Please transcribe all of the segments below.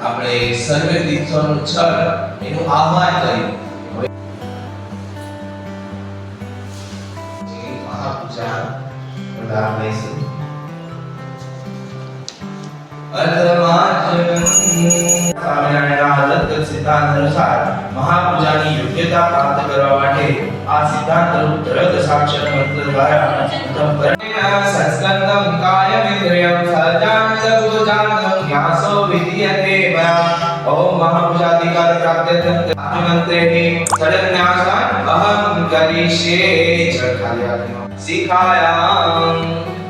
આપણે સર્વે તીર્થોનું છળ એનું આહવાન કર્યું મહાપૂજા. પ્રદાન સિદ્ધાંત અનુસાર મહાપૂજાની યોગ્યતા પ્રાપ્ત કરવા માટે આ સિદ્ધાંત રૂપ દ્રઢ સાક્ષર મંત્ર દ્વારા ઉત્તમ પરિણામ સંસ્કંદમ વિદ્રયમ સહજાનંદ ભુજાનંદ જ્ઞાસો વિદ્યતે ઓમ મહાપૂજાધિકાર પ્રાપ્ત્યર્થં મંત્રે સદન્યાસાન અહમ કરીષ્યે ચ કાર્યાત્મક શિખાયામ. શિખાનો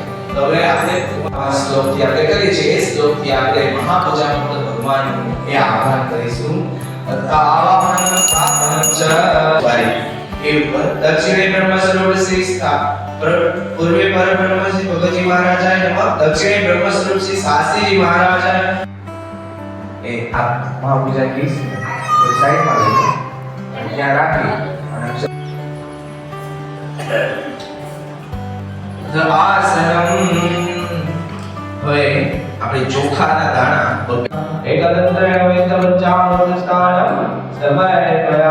હવે આપણે આ શ્લોકથી આપણે કરીએ છીએ. એ શ્લોકથી આપણે મહાપૂજા ભગવાન એ આહ્વાન કરીશું. આવાહન સ્થાપન ચ વારી એ ઉપર દક્ષિણે બ્રહ્મ સ્વરૂપ શ્રી સ્થા પૂર્વે પરબ્રહ્મ શ્રી ભગવતી મહારાજાય દક્ષિણે બ્રહ્મ સ્વરૂપ શ્રી શાસ્ત્રીજી મહારાજાય એ આ મહાપૂજા કીસ સાઈડમાં લઈ ત્યાં રાખી. અને આસનમ હવે આપણે ચોખાના દાણા એકદંત્ર વેતમ ચામૃતસ્થાનમ સમય તેહ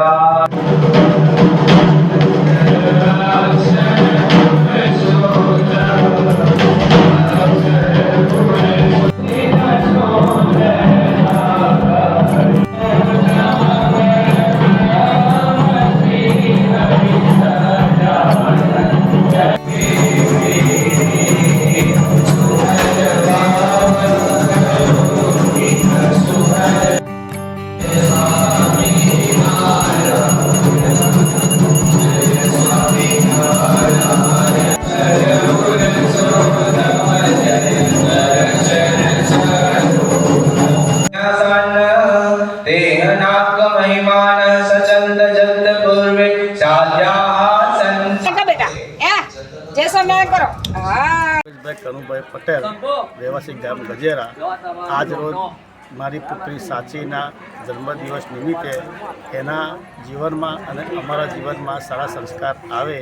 કરો. હા. ભાઈ કનુભાઈ પટેલ રહેવાસી ગામ ગજેરા. આજ રોજ મારી પુત્રી સાચીના જન્મદિવસ નિમિત્તે એના જીવનમાં અને અમારા જીવનમાં સારા સંસ્કાર આવે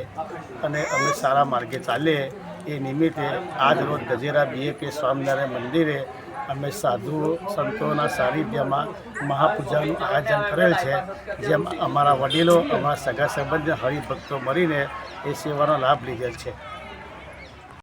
અને અમે સારા માર્ગે ચાલીએ એ નિમિત્તે આજ રોજ ગજેરા બીએપી સ્વામિનારાયણ મંદિરે અમે સાધુઓ સંતોના સાનિધ્યમાં મહાપૂજાનું આયોજન કરેલ છે જેમ અમારા વડીલો અમારા સગા સંબંધ હરિભક્તો મળીને એ સેવાનો લાભ લીધેલ છે.